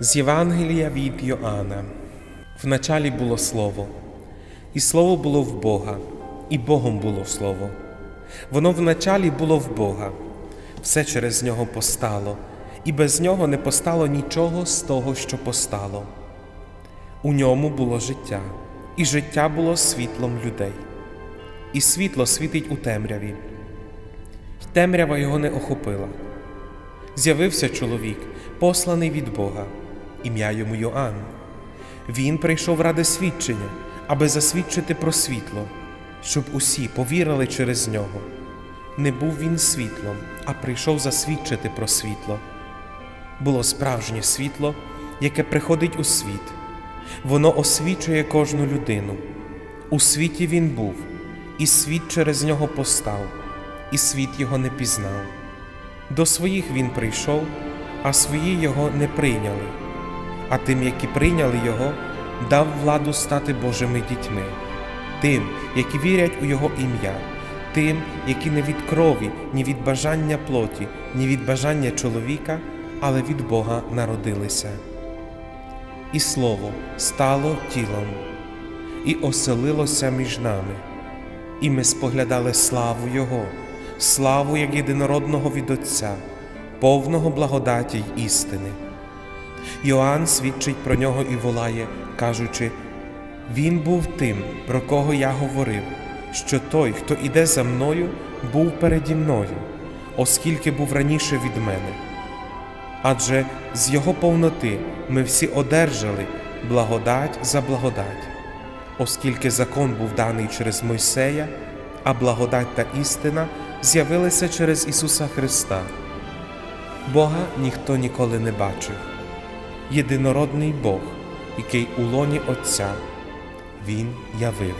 З Євангелія від Йоанна. Вначалі було Слово, і Слово було в Бога, і Богом було Слово. Воно вначалі було в Бога, все через нього постало, і без нього не постало нічого з того, що постало. У ньому було життя, і життя було світлом людей. І світло світить у темряві, й темрява його не охопила. З'явився чоловік, посланий від Бога, ім'я йому Йоанн. Він прийшов ради свідчення, аби засвідчити про світло, щоб усі повірили через нього. Не був він світлом, а прийшов засвідчити про світло. Було справжнє світло, яке приходить у світ. Воно освічує кожну людину. У світі він був, і світ через нього постав, і світ його не пізнав. До своїх він прийшов, а свої його не прийняли. А тим, які прийняли його, дав владу стати Божими дітьми, тим, які вірять у Його ім'я, тим, які не від крові, ні від бажання плоті, ні від бажання чоловіка, але від Бога народилися. І Слово стало тілом і оселилося між нами, і ми споглядали славу Його, славу як єдинородного від Отця, повного благодаті й істини. Йоанн свідчить про нього і волає, кажучи: Він був тим, про кого я говорив, що той, хто іде за мною, був переді мною, оскільки був раніше від мене. Адже з його повноти ми всі одержали благодать за благодать, оскільки закон був даний через Мойсея, а благодать та істина з'явилися через Ісуса Христа. Бога ніхто ніколи не бачив. Єдинородний Бог, який у лоні Отця, Він явив.